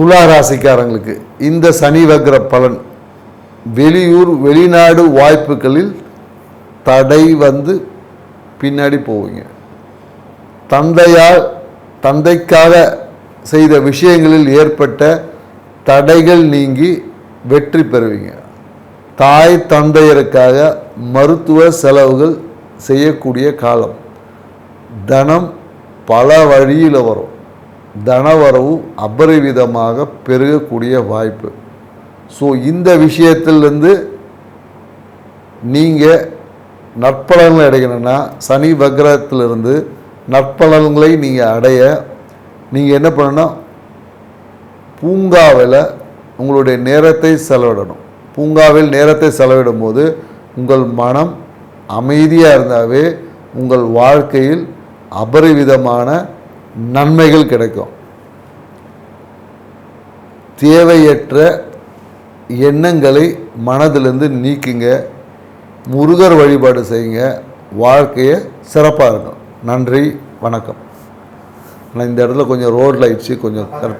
துலா ராசிக்காரங்களுக்கு இந்த சனி வக்ர பலன். வெளியூர் வெளிநாடு வாய்ப்புகளில் தடை வந்து பின்னாடி போவீங்க. தந்தையால் தந்தைக்காக செய்த விஷயங்களில் ஏற்பட்ட தடைகள் நீங்கி வெற்றி பெறுவீங்க. தாய் தந்தையருக்காக மருத்துவ செலவுகள் செய்யக்கூடிய காலம். தனம் பல வழியில் வரும். தனவரவு அபரிவிதமாக பெருகக்கூடிய வாய்ப்பு. ஸோ இந்த விஷயத்திலிருந்து நீங்கள் நற்பலன்கள் அடையணும்னா சனி வக்ரத்திலிருந்து நற்பலன்களை நீங்கள் அடைய நீங்கள் என்ன பண்ணணும் பூங்காவில் உங்களுடைய நேரத்தை செலவிடணும். பூங்காவில் நேரத்தை செலவிடும் போது உங்கள் மனம் அமைதியாக இருந்தாவே உங்கள் வாழ்க்கையில் அபரிவிதமான நன்மைகள் கிடைக்கும். தேவையற்ற எண்ணங்களை மனதிலிருந்து நீக்குங்க. முருகர் வழிபாடு செய்யுங்க. வாழ்க்கையை சிறப்பாக இருக்கும். நன்றி வணக்கம். ஆனால் இந்த இடத்துல கொஞ்சம் ரோட் லைட்ஸு கொஞ்சம் கரெக்ட்